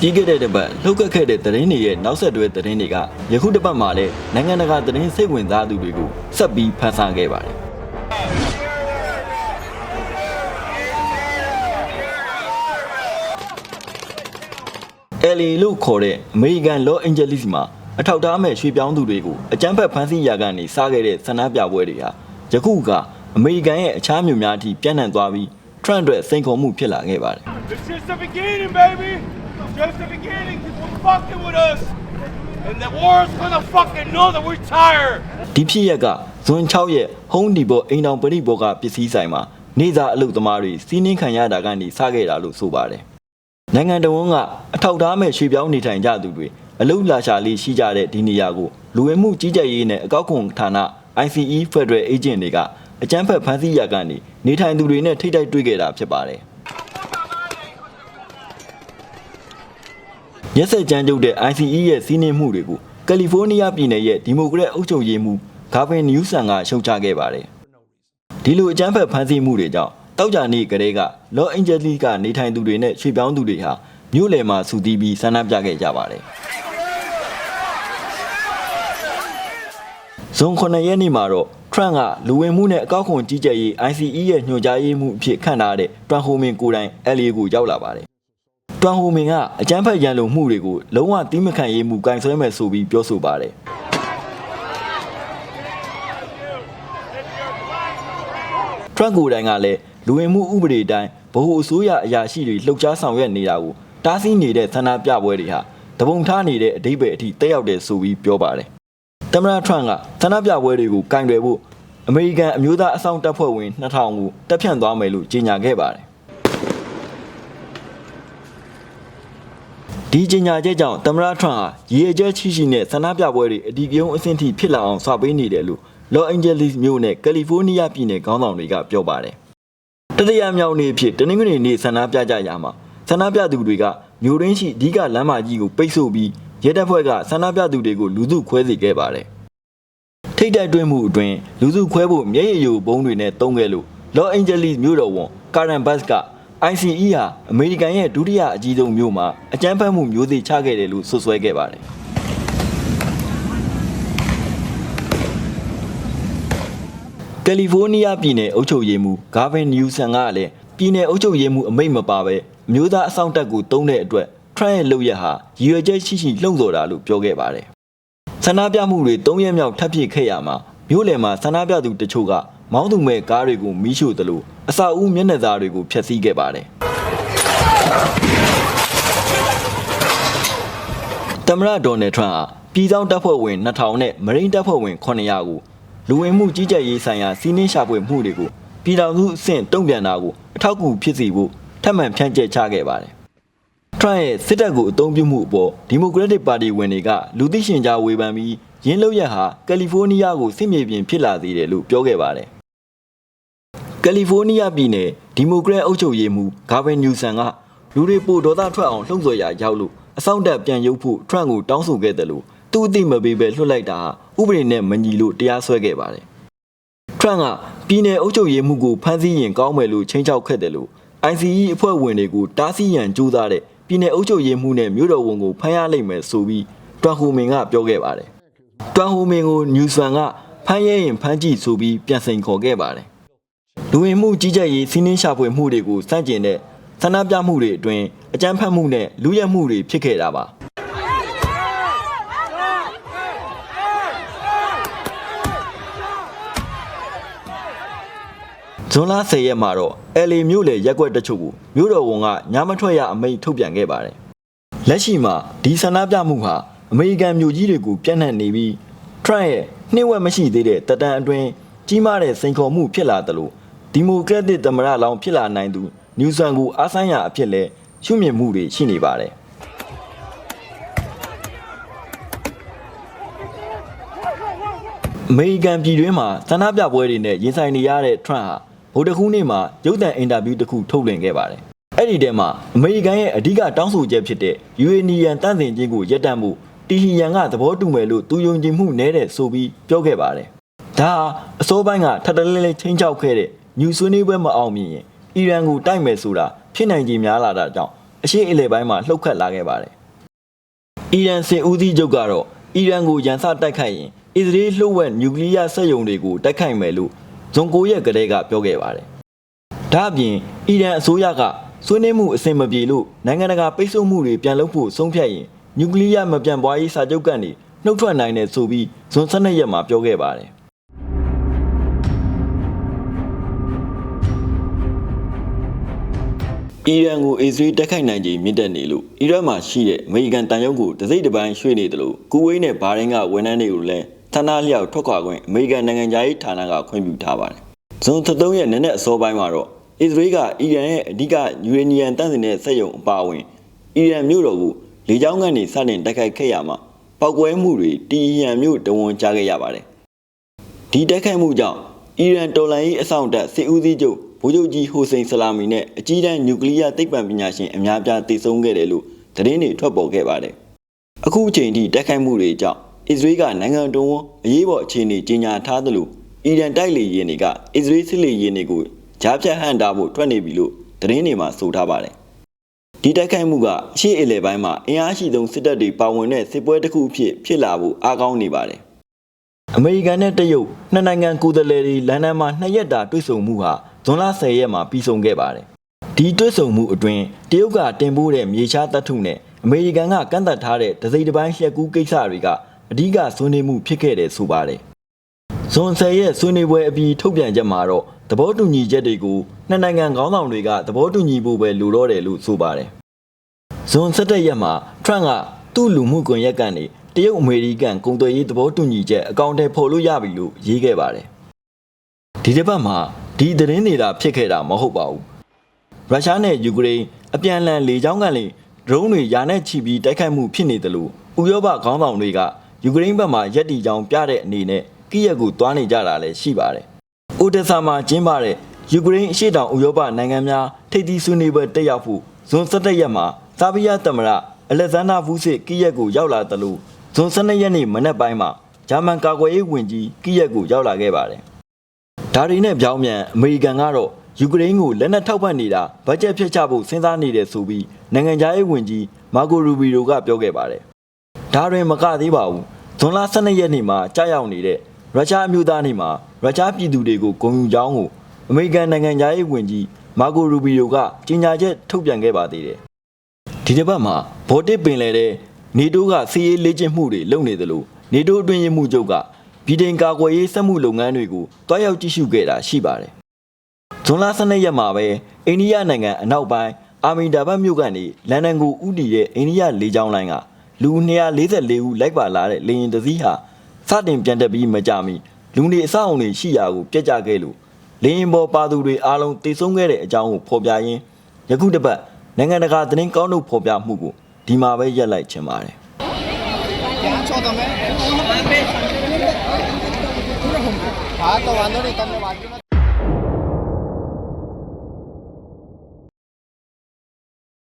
ပြီးခဲ့တဲ့တစ်ပတ်လှုပ်ခတ်ခဲ့တဲ့သတင်းတွေရဲ့နောက်ဆက်တွဲသတင်းတွေကယခုတစ်ပတ်မှာလည်းနိုင်ငံတကာသတင်းစိတ်ဝင်စားသူတွေကိုဆက်ပြီးဖန်ဆာခဲ့ပါတယ်။ LA လို့ခေါ်တဲ့ American Los Angeles မှာအထောက်အထားမဲ့ရွှေပြောင်းသူတွေကိုအကြမ်းဖက်ဖမ်းဆီးရာကနေစားခဲ့တဲ့ဆန္ဒပြပွဲတွေဟာယခုကအမေရိကန်ရဲ့အခြားမြို့များအထိပြန့်နှံ့သွားပြီး Trump အတွက်စိန်ခေါ်မှုဖြစ်လာခဲ့ပါတယ် This is the beginning, baby. Just the beginning. People fucking with us. And the world's gonna fucking know that we're tired. ဒီဖြစ်ရက်ကဇွန်6ရက် Home Depot အိမ်တော်ပရိဘောကပစ္စည်းဆိုင်မှာနေစာအလုပ်သမားတွေစီးနှင်းခံရတာကနေစခဲ့တာလို့ဆိုပါတယ်။နိုင်ငံတော်ဝန်ကအထောက်အထားမဲ့ရွှေပြောင်းနေထိုင်ကြသူတွေအလုပ်လာရှာလေးရှိကြတဲ့ဒီနေရာကိုလူဝင်မှုကြီးကြပ်ရေးနဲ့အကောက်ခွန်ဌာန ICE Federal Agent တွေကအကြမ်းဖက်ဖမ်းဆီးရာကနေနေထိုင်သူတွေနဲ့ထိတ်တိုက်တွေ့ခဲ့တာဖြစ်ပါတယ်။ ရက်စက်ကြမ်းကြုတ်တဲ့ ICE ရဲ့စီးနှင်းမှုတွေကိုကယ်လီဖိုးနီးယားပြည်နယ်ရဲ့ဒီမိုကရက်အုပ်ချုပ်ရေးမှူးဂါဗင်နယူးဆန်ကရှုတ်ချခဲ့ပါတယ်။ဒီလိုအကြမ်းဖက်ဖမ်းဆီးမှုတွေကြောင့်တောက်ကြနေ့ကလေးကလော့အန်ဂျလိကနေထိုင်သူတွေနဲ့ရွှေပြောင်းသူတွေဟာမြို့လယ်မှာစုတီးပြီးဆန္ဒပြခဲ့ကြပါတယ်။ဇွန်9ရက်နေ့မှာတော့ Trump ကလူဝင်မှုနဲ့အကောက်ခွန်ကြီးကြပ်ရေး ICE ရဲ့ညွှန်ကြားရေးမှူးအဖြစ်ခန့်ထားတဲ့တွန်ဟိုမင်ကိုယ်တိုင် LA ကိုရောက်လာပါတယ်။ တွန်ဟိုမင်ကအကြမ်းဖက်ရန်လိုမှုတွေကိုလုံးဝတီးမခံရေးမှုကင်ဆယ်မယ်ဆိုပြီးပြောဆိုပါတယ်။ Trump ကိုယ်တိုင်ကလည်းလူဝင်မှုဥပဒေတိုင်းဗဟိုအစိုးရအရာရှိတွေလှုပ်ရှားဆောင်ရွက်နေတာကိုတားဆီးနေတဲ့ဆန္ဒပြပွဲတွေဟာတပုံထားနေတဲ့အဓိပ္ပာယ်အထိတက်ရောက်တယ်ဆိုပြီးပြောပါတယ်။သမ္မတ Trump ကဆန္ဒပြပွဲတွေကိုကင်တွယ်ဖို့အမေရိကန်အမျိုးသားအဆောင်တပ်ဖွဲ့ဝင်2000ကိုတပ်ဖြန့်သွားမယ်လို့ကြေညာခဲ့ပါတယ်။ ဒီကြေညာချက်ကြောင့်သမ္မတ Trump ဟာရည်ရွယ်ချက်ရှိရှိနဲ့ဆန္ဒပြပွဲတွေအဒီကရုံးအဆင့်ထိဖြစ်လာအောင်ဆွပေးနေတယ်လို့ Los Angeles မြို့နဲ့ကယ်လီဖိုးနီးယားပြည်နယ်ခေါင်းဆောင်တွေကပြောပါတယ်။တတိယမြောက်နေ့အဖြစ်တနင်္ဂနွေနေ့ဆန္ဒပြကြရမှာဆန္ဒပြသူတွေကမြို့ရင်းရှိအဓိကလမ်းမကြီးကိုပိတ်ဆို့ပြီးရဲတပ်ဖွဲ့ကဆန္ဒပြသူတွေကိုလူစုခွဲစေခဲ့ပါတယ်။ထိတ်တိုက်တွင်းမှုအတွင်းလူစုခွဲဖို့မျက်ရည်ယိုဘုံတွေနဲ့တုံးခဲ့လို့ Los Angeles မြို့တော်ဝန်ကာရန်ဘတ်က ICE ဟာအမေရိကန်ရဲ့ဒုတိယအကြီးဆုံးမြို့မှာအကြမ်းဖက်မှုမျိုးစေ့ချခဲ့တယ်လို့ဆွဆွဲခဲ့ပါတယ်။ကယ်လီဖိုးနီးယားပြည်နယ်အုပ်ချုပ်ရေးမှူးဂါဗင်နယူဆန်ကလည်းပြည်နယ်အုပ်ချုပ်ရေးမှူးအမိန့်မပါဘဲအမျိုးသားအဆောင်တက်ကိုတုံးတဲ့အတွက်ထရန့်ရဲ့လုပ်ရက်ဟာရည်ရွယ်ချက်ရှိရှိလှုံ့ဆော်တာလို့ပြောခဲ့ပါတယ်။ဆန္ဒပြမှုတွေ၃ရက်မြောက်ထပ်ဖြစ်ခဲ့ရမှာမြို့လယ်မှာဆန္ဒပြသူတချို့က မောင်းသူမဲ့ကားတွေကိုမီးရှို့တယ်လို့အစာအုပ်မျက်နှာစာတွေကိုဖျက်ဆီးခဲ့ပါတယ်။သမ္မတဒေါ်နယ်ထရန့်ဟာပြည်ထောင်တပ်ဖွဲ့ဝင်2000နဲ့မရိန်းတပ်ဖွဲ့ဝင်900ကိုလူဝင်မှုကြီးကြပ်ရေးဆိုင်ရာစီးနှင်းရှာဖွေမှုတွေကိုပြည်ထောင်စုအဆင့်တုံ့ပြန်တာကိုအထောက်အကူဖြစ်စေဖို့ထပ်မံဖြန့်ကျက်ချခဲ့ပါတယ်။ Trump ရဲ့စစ်တပ်ကိုအုံပြုမှုအပေါ်ဒီမိုကရက်တစ်ပါတီဝင်တွေကလူသိရှင်ကြားဝေဖန်ပြီးရင်းနှုတ်ရက်ဟာကယ်လီဖိုးနီးယားကိုစစ်မြေပြင်ဖြစ်လာစေတယ်လို့ပြောခဲ့ပါတယ်။ ကယ်လီဖိုးနီးယားပြည်နယ်ဒီမိုကရက်အုပ်ချုပ်ရေးမှူးဂါဗင်နယူဆန်ကလူတွေပိုဒေါသထွက်အောင်လှုံ့ဆော်ရာရောက်လို့အဆောင်တက်ပြန်ရုပ်ဖို့ Trump ကိုတောင်းဆိုခဲ့တယ်လို့သူအသိမပေးပဲလွှတ်လိုက်တာဥပဒေနဲ့မညီလို့တရားစွဲခဲ့ပါတယ်။ Trump ကပြည်내အုပ်ချုပ်ရေးမှုကိုဖမ်းဆီးရင်ကောင်းမယ်လို့ချိန်ချောက်ခဲ့တယ်လို့ ICE အဖွဲ့ဝင်တွေကိုတားဆီးရန်ကြိုးစားတဲ့ပြည်내အုပ်ချုပ်ရေးမှုနဲ့မြို့တော်ဝန်ကိုဖမ်းရလိမ့်မယ်ဆိုပြီးတွန်ဟိုမင်ကပြောခဲ့ပါတယ်။တွန်ဟိုမင်ကိုနျူဆွန်ကဖမ်းရဲရင်ဖမ်းကြည့်ဆိုပြီးပြန်စိန်ခေါ်ခဲ့ပါတယ်။ လူဝင်မှုကြီးကြပ်ရေးစီးနှင်းရှာဖွေမှုတွေကိုစန့်ကျင်တဲ့ဆန္ဒပြမှုတွေအတွင်းအကြမ်းဖက်မှုနဲ့လူရဲမှုတွေဖြစ်ခဲ့တာပါ။ဇွန်လ10ရက်မှာတော့ LA မြို့လေရက်ကွက်တချို့ကိုမြို့တော်ဝန်ကညမထွက်ရအမိန့်ထုတ်ပြန်ခဲ့ပါတယ်။လက်ရှိမှာဒီဆန္ဒပြမှုဟာအမေရိကန်မြို့ကြီးတွေကိုပြန့်နှံ့နေပြီး Trump ရဲ့နှိမ့်ဝက်မရှိသေးတဲ့တပ်တန်းအတွင်းကြီးမားတဲ့စိန်ခေါ်မှုဖြစ်လာတယ်လို့ ဒီမိုကရက်တစ်သမ္မတလောင်းဖြစ်လာနိုင်သူနျူဆန်ကိုအားဆိုင်ရာအဖြစ်လဲရှုမြင်မှုတွေရှိနေပါတယ်။အမေရိကန်ပြည်တွင်းမှာသန္တာပြပွဲတွေနဲ့ရင်ဆိုင်နေရတဲ့ Trump ဟာဗုဒ္ဓခူးနေ့မှာရုပ်သံအင်တာဗျူးတစ်ခုထုတ်လွှင့်ခဲ့ပါတယ်။အဲ့ဒီထဲမှာအမေရိကန်ရဲ့အဓိကတောင်းဆိုချက်ဖြစ်တဲ့ UANIAN တန့်စင်ခြင်းကိုရပ်တန့်မှုတီဟီယန်ကသဘောတူမယ်လို့သူယုံကြည်မှုနည်းတဲ့ဆိုပြီးပြောခဲ့ပါတယ်။ဒါဟာအစိုးပိုင်းကထပ်တလဲလဲချင်းချောက်ခဲ့တဲ့ ညူဆွေးနွေးပွဲမအောင်မြင်ရင်အီရန်ကိုတိုက်မယ်ဆိုတာဖြစ်နိုင်ခြေများလာတာကြောင့် အရှေ့အလယ်ပိုင်းမှာလှုပ်ခတ်လာခဲ့ပါတယ်။အီရန်စစ်ဦးစီးချုပ်ကတော့အီရန်ကိုရန်စတိုက်ခိုက်ရင်အစ္စရေးလှုပ်ဝက်နျူကလ িয়ার စက်ရုံတွေကိုတိုက်ခိုက်မယ်လို့ဇွန်9ရက်ကတည်းကပြောခဲ့ပါတယ်။ဒါ့အပြင်အီရန်အစိုးရကဆွေးနွေးမှုအဆင်မပြေလို့နိုင်ငံတကာပိတ်ဆို့မှုတွေပြန်လုပ်ဖို့ဆုံးဖြတ်ရင်နျူကလ িয়ার မပြန်ပွားရေးစာချုပ်ကနေနှုတ်ထွက်နိုင်တယ်ဆိုပြီးဇွန်12ရက်မှာပြောခဲ့ပါတယ်။ အီရန်ကိုအစ္စရေးတိုက်ခိုက်နိုင်ခြင်းမြင့်တက်နေလို့အီရတ်မှာရှိတဲ့အမေရိကန်တန်ရုံးကိုတစိမ့်တစ်ပိုင်းရွှေ့နေတယ်လို့ကူဝိတ်နဲ့ဘာရင်းကဝန်ထမ်းတွေကိုလည်းဌာနလျောက်ထွက်ခွာခွင့်အမေရိကန်နိုင်ငံသားရေးဌာနကခွင့်ပြုထားပါတယ်။ဇွန်3ရက်နေ့နဲ့အစောပိုင်းမှာတော့အစ္စရေးကအီရန်ရဲ့အဓိကယူရေနီယံတန့်စင်တဲ့စက်ရုံအပါအဝင်အီရန်မြို့တော်ကိုလေကြောင်းကနေစတင်တိုက်ခိုက်ခဲ့ရမှာပောက်ကွဲမှုတွေတီအီရန်မြို့တဝန်ကြားခဲ့ရပါတယ်။ဒီတိုက်ခိုက်မှုကြောင့်အီရန်တော်လှန်ရေးအဆောင်တပ်စစ်ဦးစီးချုပ် ဗိုလ်ချုပ်ကြီးဟိုစိန်ဆလာမီနဲ့အကြီးတန်းနျူကလ িয়ার သိပ္ပံပညာရှင်အများပြားတည်ဆုံခဲ့တယ်လို့သတင်းတွေထွက်ပေါ်ခဲ့ပါတယ်။အခုအချိန်ထိတိုက်ခိုက်မှုတွေကြောင့်အစ္စရေးကနိုင်ငံတော်ဝန်အရေးပေါ်အခြေအနေကြီးညာထားသလိုအီရန်တိုက်လေယာဉ်တွေကအစ္စရေးစစ်လေယာဉ်တွေကိုကြားဖြတ်ဟန့်တားဖို့ထွက်နေပြီလို့သတင်းတွေမှာဆိုထားပါတယ်။ဒီတိုက်ခိုက်မှုကအရှေ့အလယ်ပိုင်းမှာအင်အားရှိဆုံးစစ်တပ်တွေပါဝင်တဲ့စစ်ပွဲတစ်ခုအဖြစ်ဖြစ်လာဖို့အားကောင်းနေပါတယ်။ အမေရိကန်နဲ့တရုတ်နှစ်နိုင်ငံကိုယ်စားလှယ်တွေလန်ဒန်မှာနှစ်ရက်တာတွေ့ဆုံမှုဟာဇွန်လ10ရက်မှာပြီးဆုံးခဲ့ပါတယ်။ဒီတွေ့ဆုံမှုအတွင်းတရုတ်ကတင်ပို့တဲ့မြေရှားတပ်ထုနဲ့အမေရိကန်ကကန့်သက်ထားတဲ့ဒစိမ့်တစ်ပိုင်းလျှက်ကူးကိစ္စတွေကအဓိကဆွေးနွေးမှုဖြစ်ခဲ့တယ်ဆိုပါတယ်။ဇွန်10ရက်ဆွေးနွေးပွဲအပြီးထုတ်ပြန်ချက်မှာတော့သဘောတူညီချက်တွေကိုနှစ်နိုင်ငံခေါင်းဆောင်တွေကသဘောတူညီဖို့ပဲလိုတော့တယ်လို့ဆိုပါတယ်။ဇွန်17ရက်မှာထရန့်ကသူ့လူမှုကွန်ရက်ကနေ တရုတ်အမေရိကန်ကုန်သွယ်ရေးသဘောတူညီချက်အကောင့်ထဲဖော်လို့ရပြီလို့ရေးခဲ့ပါတယ်။ဒီတစ်ပတ်မှာဒီသတင်းနေတာဖြစ်ခဲ့တာမဟုတ်ပါဘူး။ရုရှားနဲ့ယူကရိန်းအပြန်အလှန်လေကြောင်းကန်လေဒရုန်းတွေယာနဲ့ချီပြီးတိုက်ခိုက်မှုဖြစ်နေတယ်လို့ဥရောပခေါင်းဆောင်တွေကယူကရိန်းဘက်မှရက်တီကြောင်ပြတဲ့အနေနဲ့ကိယက်ကိုတွားနေကြတာလည်းရှိပါတယ်။အိုဒက်ဆာမှာကျင်းပတဲ့ယူကရိန်းအရှေ့တောင်ဥရောပနိုင်ငံများထိပ်သီးဆွေးနွေးပွဲတက်ရောက်ဖို့ဇွန်17ရက်မှာဆာဘီးယားသမ္မတအလက်ဇန္ဒာဗူးစစ်ကိယက်ကိုရောက်လာတယ်လို့ ဇွန်12ရက်နေ့မနက်ပိုင်းမှာဂျာမန်ကာကွယ်ရေးဝန်ကြီးကိယက်ကိုရောက်လာခဲ့ပါတယ်။ဒါတွေနဲ့ပြောင်းပြန်အမေရိကန်ကတော့ယူကရိန်းကိုလက်နက်ထောက်ပံ့နေတာဘတ်ဂျက်ဖြတ်ချဖို့စဉ်းစားနေတယ်ဆိုပြီးနိုင်ငံခြားရေးဝန်ကြီးမာကိုရူဘီရိုကပြောခဲ့ပါတယ်။ဒါတွင်မကသေးပါဘူး။ဇွန်လ12ရက်နေ့မှာကြာရောက်နေတဲ့ရုရှားအမျိုးသားနေ့မှာရုရှားပြည်သူတွေကိုဂုဏ်ယူကြောင်းကိုအမေရိကန်နိုင်ငံသားရေးဝန်ကြီးမာကိုရူဘီယိုကကြေညာချက်ထုတ်ပြန်ခဲ့ပါသေးတယ်။ဒီတစ်ပတ်မှာဘော်တစ်ပင်လေတဲ့ နေတိုးကစီးရေးလေ့ကျင့်မှုတွေလုပ်နေတယ်လို့နေတိုးအတွင်းရေးမှုချုပ်ကဗြိတိန်ကာကွယ်ရေးစက်မှုလုပ်ငန်းတွေကိုတွားရောက်ကြည့်ရှုခဲ့တာရှိပါတယ်။ဇွန်လ12ရက်မှာပဲအိန္ဒိယနိုင်ငံအနောက်ပိုင်းအာမီဒါဘတ်မြို့ကနေလန်ဒန်ကိုဥတီတဲ့အိန္ဒိယလေကြောင်းလိုင်းကလူ244ဦးလိုက်ပါလာတဲ့လေယာဉ်တစ်စီးဟာစတင်ပြန်တက်ပြီးမကြမီလူနေအဆောက်အုံတွေရှိရာကိုပြက်ကျခဲ့လို့လေယာဉ်ပေါ်ပါသူတွေအားလုံးတိတ်ဆုံးခဲ့တဲ့အကြောင်းကိုဖော်ပြရင်းယခုတစ်ပတ်နိုင်ငံတကာသတင်းကောင်းတို့ဖော်ပြမှုကို ဒီမှာပဲရက်လိုက်ချင်ပါတယ်။ဟာတော့ဝန်တော့နေတမ်းမှာ